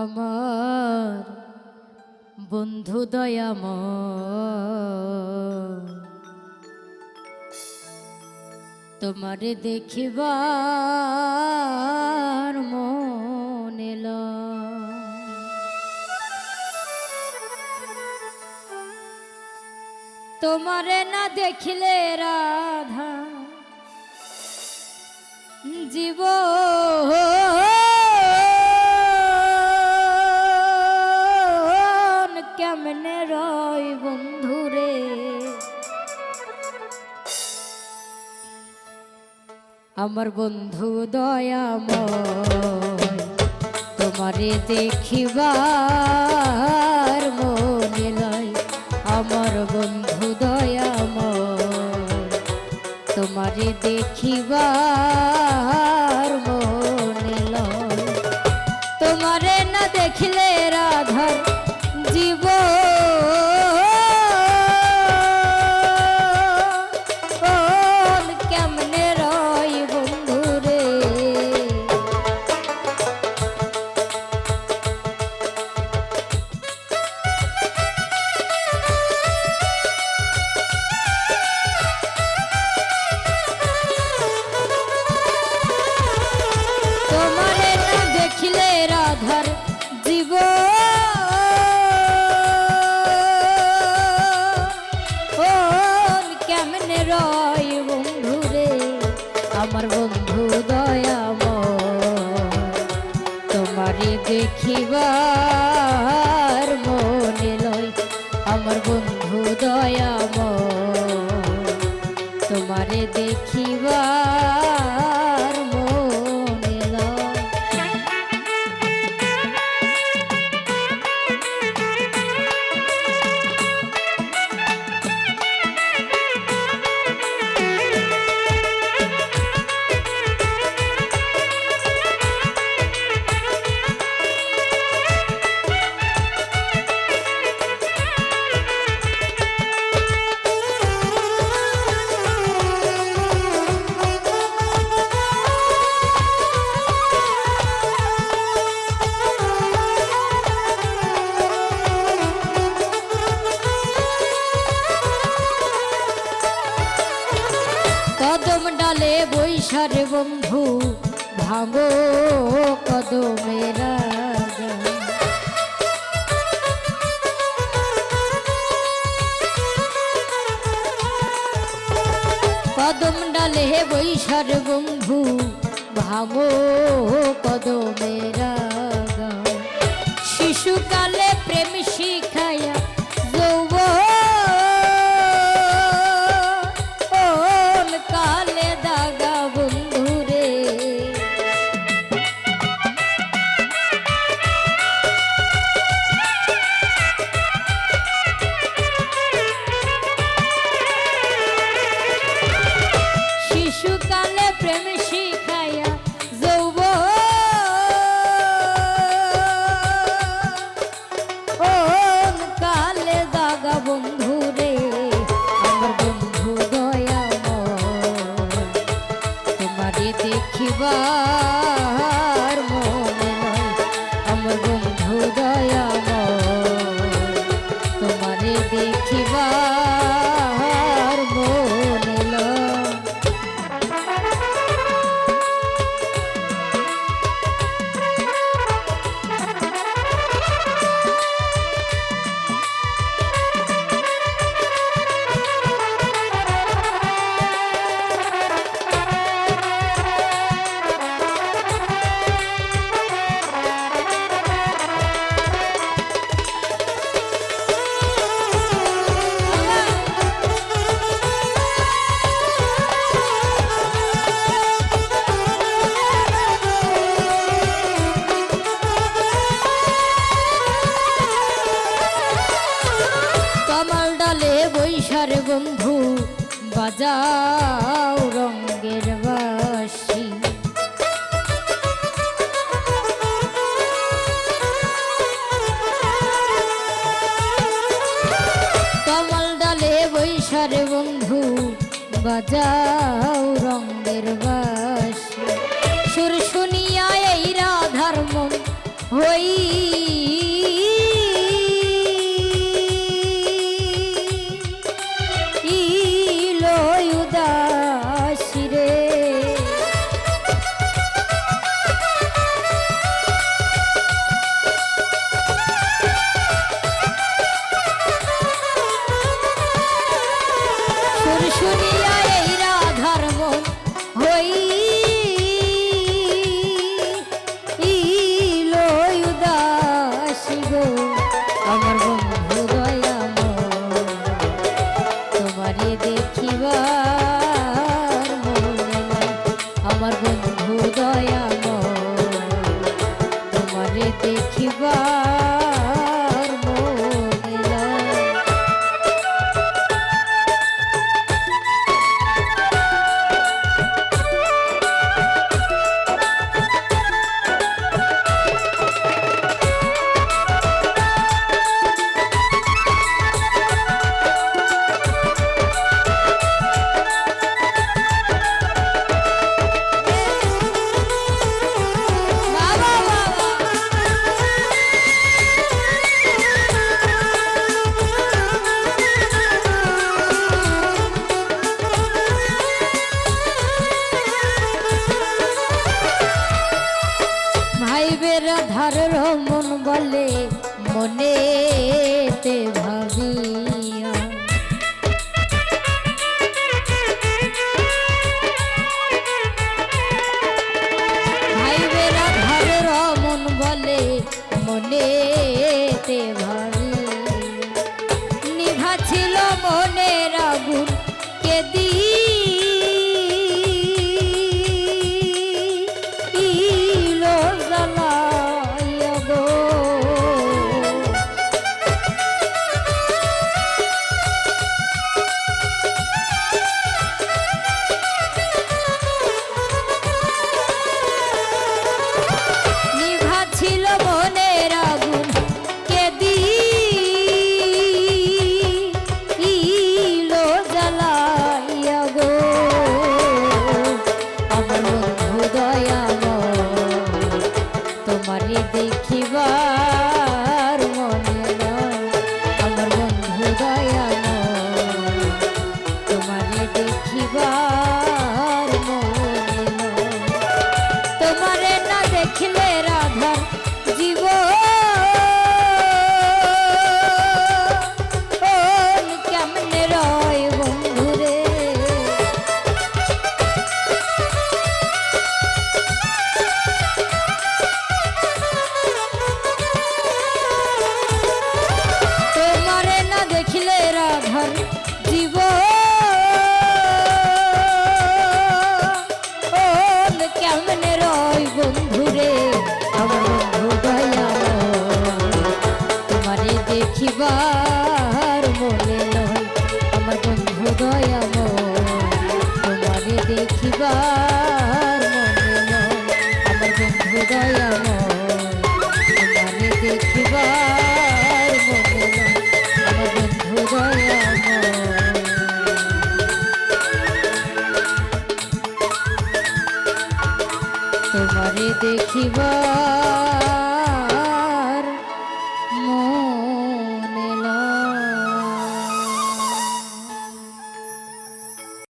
আমার বন্ধু দয়াম তোমারে দেখিবার মনে লয়। তোমারে না দেখিলে রাধা জীব কেমনে রয় বন্ধুরে। আমার বন্ধু দয়াময়, তোমারে দেখিবার মনে লয় আমার বন্ধু দয়াময়, তোমারে দেখিবার দেখিবার বৈশারে বন্ধু ভাঙো কদমের। কদম ডালে বৈশার বন্ধু ভাঙো কদমের। শিশুকালে প্রেম শিখায়া বৈশার বন্ধু, বাজাও রঙ্গের বাসি কমল ডালে বৈশার বন্ধু, বাজাও রঙ্গের বাসি সুর শুনিয়া এই রাধার মন হই তোমারে রাধার জীব দেখিবার